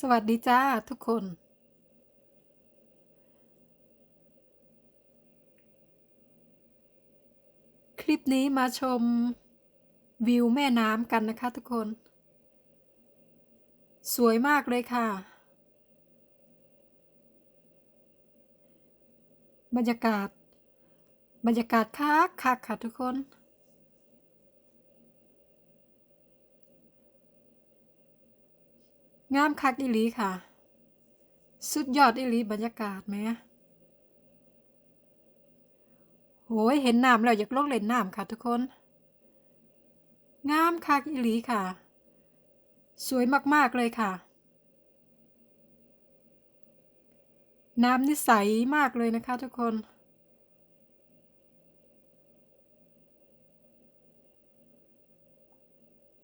สวัสดีจ้าทุกคน คลิปนี้มาชมวิวแม่น้ำกันนะคะทุกคน สวยมากเลยค่ะ บรรยากาศ บรรยากาศคักคักค่ะทุกคน งามคักอีหลีค่ะ สุดยอดอีหลีบรรยากาศไหมโหยเห็นน้ำแล้วอยากลงเล่นน้ำค่ะทุกคน งามคักอีหลีค่ะ สวยมากๆเลยค่ะ น้ำนี่ใสมากเลยนะคะทุกคน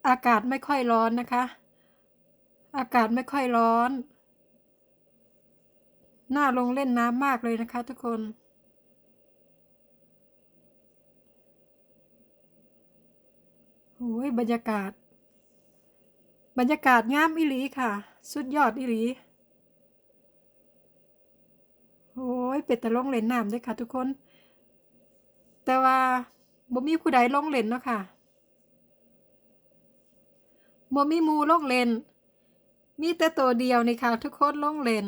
อากาศไม่ค่อยร้อนนะคะ อากาศไม่ค่อยร้อน น่าลงเล่นน้ำมากเลยนะคะทุกคนโอ้ยบรรยากาศ บรรยากาศงามอิหลีค่ะ สุดยอดอิหลีโอ้ยเป็ดแต่ลงเล่นน้ำด้วยค่ะ ทุกคน แต่ว่าบ่มีผู้ใดลงเล่นเนาะค่ะบ่มีมูลงเล่น มีแต่ตัวเดียวนี่ค่ะทุกคนลงเล่น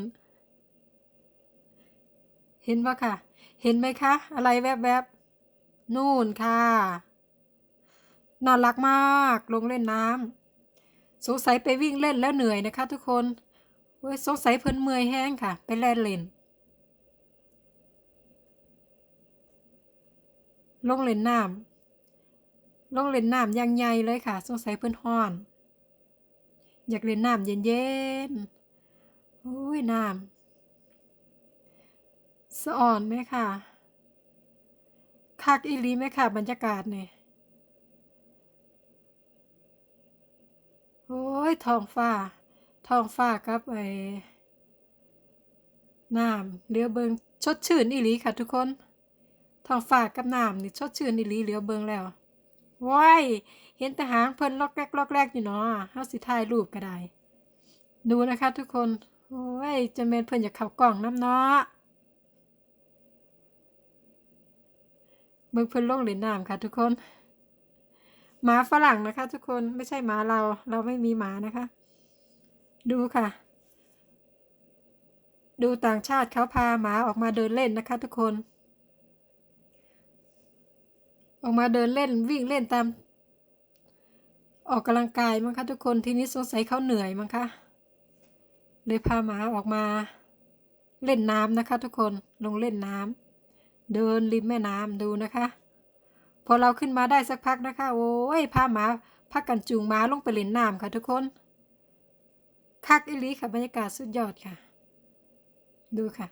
เห็นปะค่ะ เห็นไหมคะ อะไรแวบๆนู่นค่ะ น่ารักมากลงเล่นน้ำสงสัยไปวิ่งเล่นแล้วเหนื่อยนะคะ ทุกคนเว้ยสงสัยเพิ่นเมื่อยแห้งค่ะ ไปเล่นเล่นลงเล่นน้ำลงเล่นน้ำยังใหญ่เลยค่ะ สงสัยเพิ่นฮ้อน อยากเล่นน้ำเย็นๆโอ้ยน้ำสะอ่อนไหมค่ะคักอีลีไหมค่ะ บรรยากาศเนี่ยโอ้ยทองฟ้าทองฟ้ากับไอ้น้ำเหลือเบิงชดชื่นอีลีค่ะ ทุกคนทองฟ้ากับน้ำนี่ชดชื่นอีลีเหลือเบิงแล้วว้าย เห็นแต่หางเพิ่นลอกแรกลอกแรกอยู่เนาะเฮาสิถ่ายรูปก็ได้ ดูนะคะทุกคน โอ้ยจะเมนเพิ่นอยากเข้ากล่องน้ำเนาะเบิ่งเพิ่นลงเล่นน้ำค่ะทุกคนหมาฝรั่งนะคะ ทุกคนไม่ใช่หมาเรา เราไม่มีหมานะคะ ดูค่ะ ดูต่างชาติเขาพาหมาออกมาเดินเล่นนะคะ ทุกคน ออกมาเดินเล่นวิ่งเล่นตาม ออกกำลังกายมั้งคะทุกคนทีนี้สงสัยเขาเหนื่อยมั้งคะเลยพาหมาออกมาเล่นน้ำนะคะ ทุกคนลงเล่นน้ำเดินริมแม่น้ำดูนะคะ พอเราขึ้นมาได้สักพักนะคะ โอ้ยพาหมาพักกันจูงหมาลงไปเล่นน้ำค่ะทุกคน คักอิลีค่ะบรรยากาศสุดยอดค่ะ ดูค่ะ